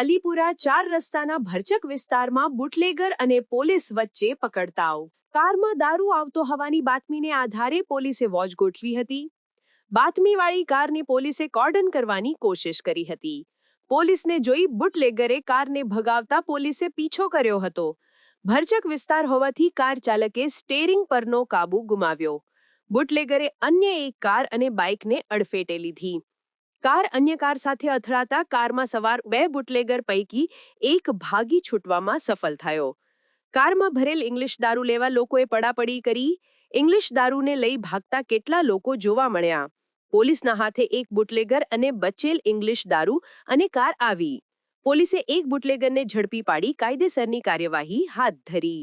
અલીપુરા ચાર રસ્તાના ભરચક વિસ્તારમાં બુટલેગર અને પોલીસ વચ્ચે પકડતાઓ. કારમાં દારૂ આવતો હોવાની બાતમીને આધારે પોલીસે વોચ ગોઠવી હતી. બાતમીવાળી કારને પોલીસે કોર્ડન કરવાની કોશિશ કરી હતી. પોલીસને જોઈ બુટલેગરે કારને ભગાવતા પોલીસે પીછો કર્યો હતો. ભરચક વિસ્તાર હોવાથી કાર ચાલકે સ્ટેરિંગ પરનો કાબુ ગુમાવ્યો. બુટલેગરે અન્ય એક કાર અને બાઇકને અડફેટે લીધી. કાર અન્ય કાર સાથે અથડાતા કારમાં સવાર બે બુટલેગર પૈકી એક ભાગી છૂટવામાં સફળ થયો. કારમાં ભરેલ ઇંગ્લિશ દારૂ લેવા લોકોએ પડાપડી કરી. ઇંગ્લિશ દારૂને લઈ ભાગતા કેટલા લોકો જોવા મળ્યા. પોલીસના હાથે એક બુટલેગર અને બચેલ ઇંગ્લિશ દારૂ અને કાર આવી. પોલીસે એક બુટલેગરને ઝડપી પાડી કાયદેસરની કાર્યવાહી હાથ ધરી.